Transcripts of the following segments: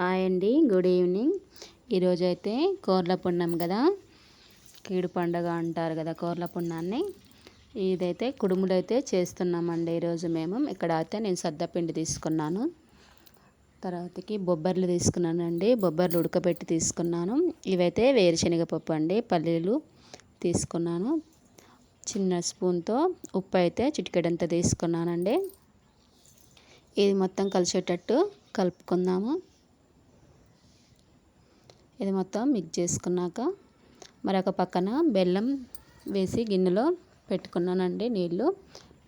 Hi అండి good evening. ఈరోజు అయితే కోర్ల పుణ్యం కదా. కీడు పండగ అంటారు కదా కోర్ల పుణ్యాన్ని ఇదైతే కుడుములు అయితే చేస్తున్నామండి ఈరోజు మేము. ఇక్కడ అయితే నేను సద్దపిండి తీసుకున్నాను. తర్వాతకి బొబ్బర్లు తీసుకున్నానండి. బొబ్బర్లు ఉడకబెట్టి తీసుకున్నాను. ఇవైతే వేరుశనగ పప్పు అండి పల్లీలు తీసుకున్నాను. చిన్న స్పూన్తో ఉప్పు అయితే చిటికెడంత తీసుకున్నానండి. ఇది మొత్తం కలిసేటట్టు కలుపుకుందాము. ఇది మొత్తం మిక్స్ చేసుకున్నాక మరొక పక్కన బెల్లం వేసి గిన్నెలో పెట్టుకున్నానండి నీళ్ళు.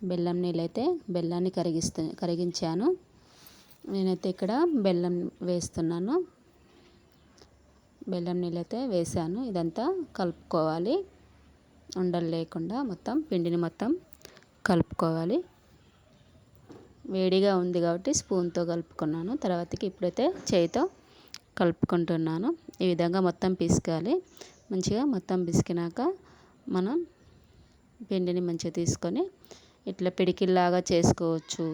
బెల్లం నీళ్ళైతే బెల్లాన్ని కరిగిస్తు కరిగించాను. నేనైతే ఇక్కడ బెల్లం వేస్తున్నాను. బెల్లం నీళ్ళైతే వేసాను. ఇదంతా కలుపుకోవాలి. ఉండలు లేకుండా మొత్తం పిండిని మొత్తం కలుపుకోవాలి. వేడిగా ఉంది కాబట్టి స్పూన్తో కలుపుకున్నాను. తర్వాతకి ఇప్పుడైతే చేయితో కలుపుకుంటున్నాను. ఈ విధంగా మొత్తం పిసకాలి. మంచిగా మొత్తం పిసికినాక మనం పిండిని మంచిగా తీసుకొని ఇట్లా పిడికిల్లాగా చేసుకోవచ్చు.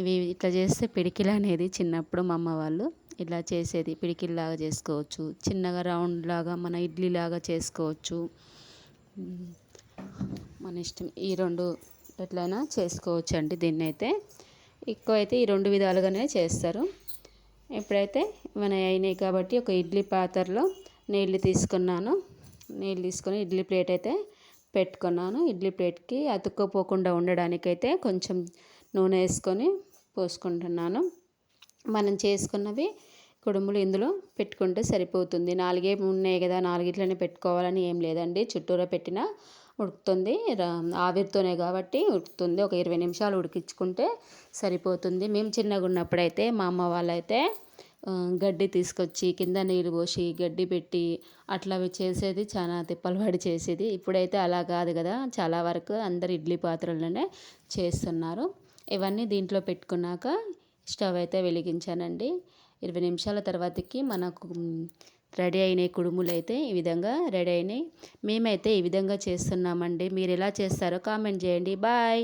ఇవి ఇట్లా చేస్తే పిడికిలు అనేది చిన్నప్పుడు మా అమ్మ వాళ్ళు ఇలా చేసేది. పిడికిల్లాగా చేసుకోవచ్చు. చిన్నగా రౌండ్ లాగా మన ఇడ్లీ లాగా చేసుకోవచ్చు. మన ఇష్టం ఈ రెండు ఎట్లయినా చేసుకోవచ్చు అండి దీన్ని అయితే ఎక్కువ అయితే ఈ రెండు విధాలుగానే చేస్తారు. ఇప్పుడైతే మన అయినాయి కాబట్టి ఒక ఇడ్లీ పాత్రలో నీళ్ళు తీసుకున్నాను. నీళ్ళు తీసుకొని ఇడ్లీ ప్లేట్ అయితే పెట్టుకున్నాను. ఇడ్లీ ప్లేట్కి అతుక్కోపోకుండా ఉండడానికైతే కొంచెం నూనె వేసుకొని పోసుకుంటున్నాను. మనం చేసుకున్నవి కుడుములు ఇందులో పెట్టుకుంటే సరిపోతుంది. నాలుగే ఉన్నాయి కదా నాలుగిట్లనే పెట్టుకోవాలని ఏం లేదండి. చుట్టూరా పెట్టిన ఉడుకుతుంది. ఆవిరితోనే కాబట్టి ఉడుకుతుంది. ఒక ఇరవై నిమిషాలు ఉడికించుకుంటే సరిపోతుంది. మేము చిన్నగా ఉన్నప్పుడైతే మా అమ్మ వాళ్ళైతే గడ్డి తీసుకొచ్చి కింద నీళ్ళు పోసి గడ్డి పెట్టి అట్లా చేసేది చాలా తిప్పలు పడి చేసేది. ఇప్పుడైతే అలా కాదు కదా. చాలా వరకు అందరు ఇడ్లీ పాత్రలోనే చేస్తున్నారు. ఇవన్నీ దీంట్లో పెట్టుకున్నాక స్టవ్ అయితే వెలిగించానండి. ఇరవై నిమిషాల తర్వాతకి మనకు రెడీ అయినాయి కుడుములు అయితే ఈ విధంగా రెడీ అయినాయి. మేమైతే ఈ విధంగా చేస్తున్నామండి. మీరు ఎలా చేస్తారో కామెంట్ చేయండి. బాయ్.